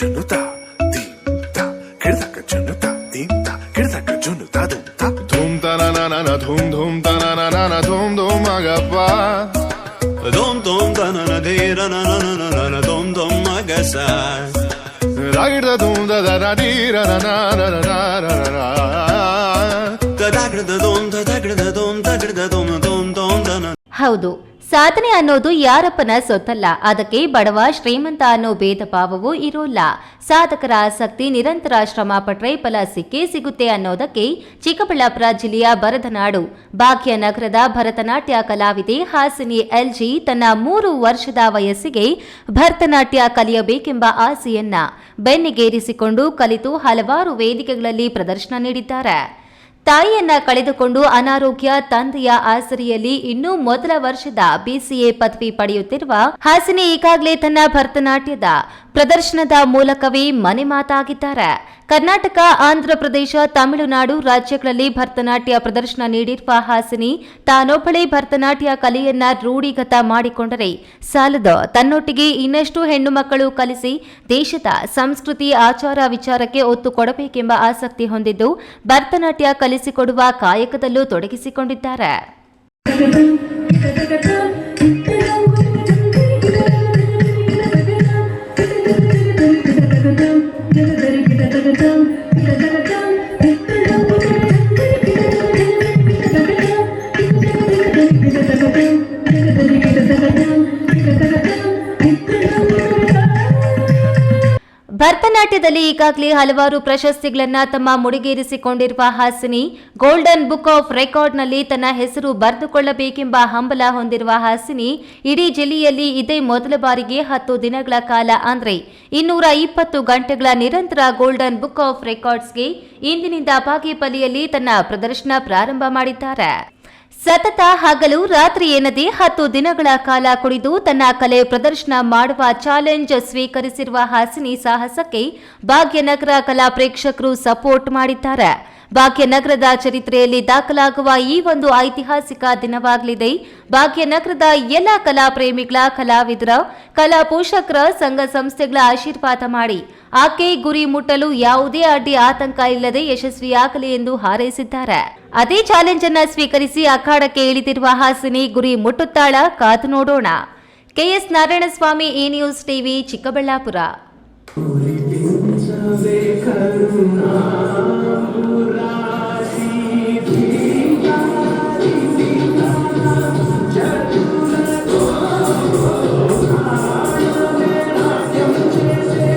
జున్నుతా దీంతా కిడదక జున్నుతా దీంతా కిడదక జున్నుతా దుంతా ధూమ్ తననన ధూమ్ ధూమ్ తననన ధూమ్ ధూమ్ మగప్పా ధూమ్ ధూమ్ తనన ధీరనననన ధూమ్ ధూమ్ మగస రాగిడ ధూమ్ దదన ధీరననననననన తదగ్రద ధూమ్ తదగ్రద ధూమ్ తగ్రద ధూమ్ ధూమ్ ధూమ్ దన ಹೌದು ಸಾಧನೆ ಅನ್ನೋದು ಯಾರಪ್ಪನ ಸೊತ್ತಲ್ಲ. ಅದಕ್ಕೆ ಬಡವ ಶ್ರೀಮಂತ ಅನ್ನೋ ಭೇದ ಭಾವವೂ ಇರೋಲ್ಲ. ಸಾಧಕರ ಆಸಕ್ತಿ ನಿರಂತರ ಶ್ರಮ ಪಟ್ರೆ ಫಲ ಸಿಕ್ಕೇ ಸಿಗುತ್ತೆ ಅನ್ನೋದಕ್ಕೆ ಚಿಕ್ಕಬಳ್ಳಾಪುರ ಜಿಲ್ಲೆಯ ಭರತನಾಡು. ಭಾಗ್ಯನಗರದ ಭರತನಾಟ್ಯ ಕಲಾವಿದೆ ಹಾಸಿನಿ ಎಲ್ಜಿ ತನ್ನ ಮೂರು ವರ್ಷದ ವಯಸ್ಸಿಗೆ ಭರತನಾಟ್ಯ ಕಲಿಯಬೇಕೆಂಬ ಆಸೆಯನ್ನ ಬೆನ್ನಿಗೇರಿಸಿಕೊಂಡು ಕಲಿತು ಹಲವಾರು ವೇದಿಕೆಗಳಲ್ಲಿ ಪ್ರದರ್ಶನ ನೀಡಿದ್ದಾರೆ. ತಾಯಿಯನ್ನ ಕಳೆದುಕೊಂಡು ಅನಾರೋಗ್ಯ ತಂದೆಯ ಆಸರೆಯಲ್ಲಿ ಇನ್ನೂ ಮೊದಲ ವರ್ಷದ ಬಿಸಿಎ ಪದವಿ ಪಡೆಯುತ್ತಿರುವ ಹಾಸಿನಿ ಈಗಾಗಲೇ ತನ್ನ ಭರತನಾಟ್ಯದ ಪ್ರದರ್ಶನದ ಮೂಲಕವೇ ಮನೆ ಮಾತಾಗಿದ್ದಾರೆ. ಕರ್ನಾಟಕ ಆಂಧ್ರಪ್ರದೇಶ ತಮಿಳುನಾಡು ರಾಜ್ಯಗಳಲ್ಲಿ ಭರತನಾಟ್ಯ ಪ್ರದರ್ಶನ ನೀಡಿರುವ ಹಾಸಿನಿ ತಾನೊಬ್ಬಳೇ ಭರತನಾಟ್ಯ ಕಲೆಯನ್ನ ರೂಢಿಗತ ಮಾಡಿಕೊಂಡರೆ ಸಾಲದ ತನ್ನೊಟ್ಟಿಗೆ ಇನ್ನಷ್ಟು ಹೆಣ್ಣು ಮಕ್ಕಳು ಕಲಿಸಿ ದೇಶದ ಸಂಸ್ಕೃತಿ, ಆಚಾರ ವಿಚಾರಕ್ಕೆ ಒತ್ತು ಕೊಡಬೇಕೆಂಬ ಆಸಕ್ತಿ ಹೊಂದಿದ್ದು ಭರತನಾಟ್ಯ ಕಲಿಸಿಕೊಡುವ ಕಾಯಕದಲ್ಲೂ ತೊಡಗಿಸಿಕೊಂಡಿದ್ದಾರೆ. ಭರತನಾಟ್ಯದಲ್ಲಿ ಈಗಾಗಲೇ ಹಲವಾರು ಪ್ರಶಸ್ತಿಗಳನ್ನ ತಮ್ಮ ಮುಡಿಗೇರಿಸಿಕೊಂಡಿರುವ ಹಾಸಿನಿ ಗೋಲ್ಡನ್ ಬುಕ್ ಆಫ್ ರೆಕಾರ್ಡ್ನಲ್ಲಿ ತನ್ನ ಹೆಸರು ಬರೆದುಕೊಳ್ಳಬೇಕೆಂಬ ಹಂಬಲ ಹೊಂದಿರುವ ಹಾಸಿನಿ ಇಡೀ ಜಿಲ್ಲೆಯಲ್ಲಿ ಇದೇ ಮೊದಲ ಬಾರಿಗೆ ಹತ್ತು ದಿನಗಳ ಕಾಲ ಅಂದರೆ ಇನ್ನೂರ ಇಪ್ಪತ್ತು ಗಂಟೆಗಳ ನಿರಂತರ ಗೋಲ್ಡನ್ ಬುಕ್ ಆಫ್ ರೆಕಾರ್ಡ್ಸ್ಗೆ ಇಂದಿನಿಂದ ಬಾಗೇಪಲ್ಲಿಯಲ್ಲಿ ತನ್ನ ಪ್ರದರ್ಶನ ಪ್ರಾರಂಭ ಮಾಡಿದ್ದಾರೆ. ಸತತ ಹಗಲು ರಾತ್ರಿ ಎನ್ನದೆ ಹತ್ತು ದಿನಗಳ ಕಾಲ ಕುಡಿದು ತನ್ನ ಕಲೆ ಪ್ರದರ್ಶನ ಮಾಡುವ ಚಾಲೆಂಜ್ ಸ್ವೀಕರಿಸಿರುವ ಹಾಸಿನಿ ಸಾಹಸಕ್ಕೆ ಭಾಗ್ಯನಗರ ಕಲಾ ಪ್ರೇಕ್ಷಕರು ಸಪೋರ್ಟ್ ಮಾಡಿದ್ದಾರೆ. ಭಾಗ್ಯನಗರದ ಚರಿತ್ರೆಯಲ್ಲಿ ದಾಖಲಾಗುವ ಈ ಒಂದು ಐತಿಹಾಸಿಕ ದಿನವಾಗಲಿದೆ. ಭಾಗ್ಯನಗರದ ಎಲ್ಲ ಕಲಾ ಪ್ರೇಮಿಗಳ, ಕಲಾವಿದರ, ಕಲಾ ಪೋಷಕರ, ಸಂಘ ಸಂಸ್ಥೆಗಳ ಆಶೀರ್ವಾದ ಮಾಡಿ ಆಕೆ ಗುರಿ ಮುಟ್ಟಲು ಯಾವುದೇ ಅಡ್ಡಿ ಆತಂಕ ಇಲ್ಲದೆ ಯಶಸ್ವಿಯಾಗಲಿ ಎಂದು ಹಾರೈಸಿದ್ದಾರೆ. ಅದೇ ಚಾಲೆಂಜ್ ಅನ್ನ ಸ್ವೀಕರಿಸಿ ಅಖಾಡಕ್ಕೆ ಇಳಿದಿರುವ ಹಾಸಿನಿ ಗುರಿ ಮುಟ್ಟುತ್ತಾಳ, ಕಾದು ನೋಡೋಣ. KS Narayanaswamy E news TV, Chikkaballapur.